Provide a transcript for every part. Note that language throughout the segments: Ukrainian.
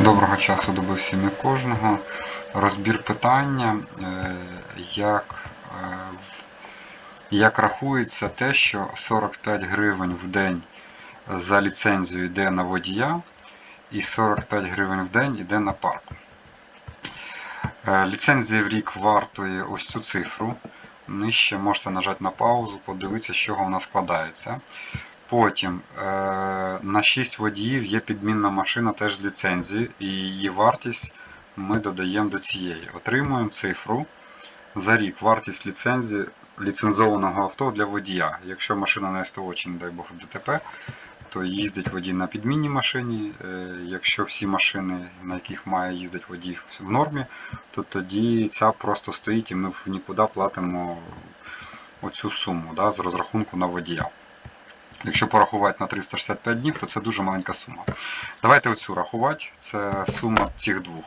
Доброго часу доби всім і кожного. Розбір питання, е, як, е, як рахується те, що 45 гривень в день за ліцензію йде на водія і 45 гривень в день йде на парк. Е, Ліцензія в рік вартує ось цю цифру. Нижче можете нажати на паузу, подивитися, з чого вона складається. Потім е, на 6 водіїв є підмінна машина теж з ліцензією, і її вартість ми додаємо до цієї. Отримуємо цифру за рік вартість ліцензії ліцензованого авто для водія. Якщо машина на СТО чи, не дай Бог, в ДТП, то їздить водій на підмінній машині. Е, Якщо всі машини, на яких має їздити водій в нормі, то тоді ця просто стоїть і ми в нікуди платимо оцю суму да, з розрахунку на водія. Якщо порахувати на 365 днів, то це дуже маленька сума. Давайте оцю рахувати, це сума цих двох.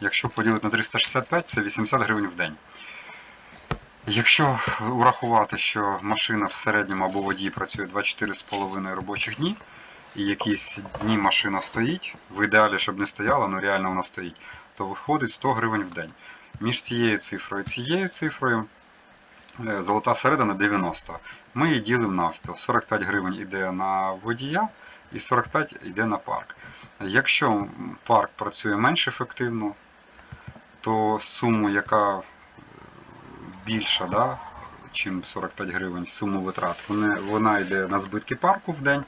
Якщо поділити на 365, це 80 гривень в день. Якщо урахувати, що машина в середньому або водій працює 24,5 робочих дні, і якісь дні машина стоїть, в ідеалі, щоб не стояла, але реально вона стоїть, то виходить 100 гривень в день. Між цією цифрою і цією цифрою золота середина 90. Ми її ділимо навпіл. 45 гривень йде на водія і 45 йде на парк. Якщо парк працює менш ефективно, то суму, яка е, більша, да, чим 45 гривень, суму витрат, вона йде на збитки парку в день.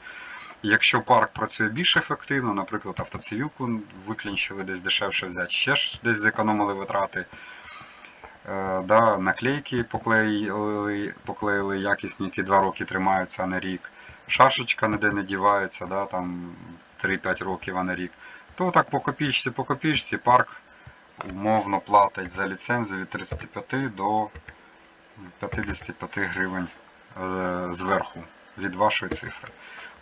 Якщо парк працює більш ефективно, наприклад, автоцивілку виклінчили десь дешевше взяти, ще десь зекономили витрати. Е, да, наклейки поклеїли, поклеїли якісні, які 2 роки тримаються, а не рік. Шашечка ніде не дівається, да, там 3-5 років, а не рік. То так по копійці, по копійці парк умовно платить за ліцензію від 35 до 55 гривень е, зверху від вашої цифри.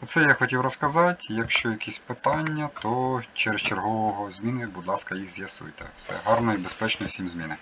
Оце я хотів розказати. Якщо якісь питання, то через чергового зміни, будь ласка, їх з'ясуйте. Все гарно і безпечно всім зміни.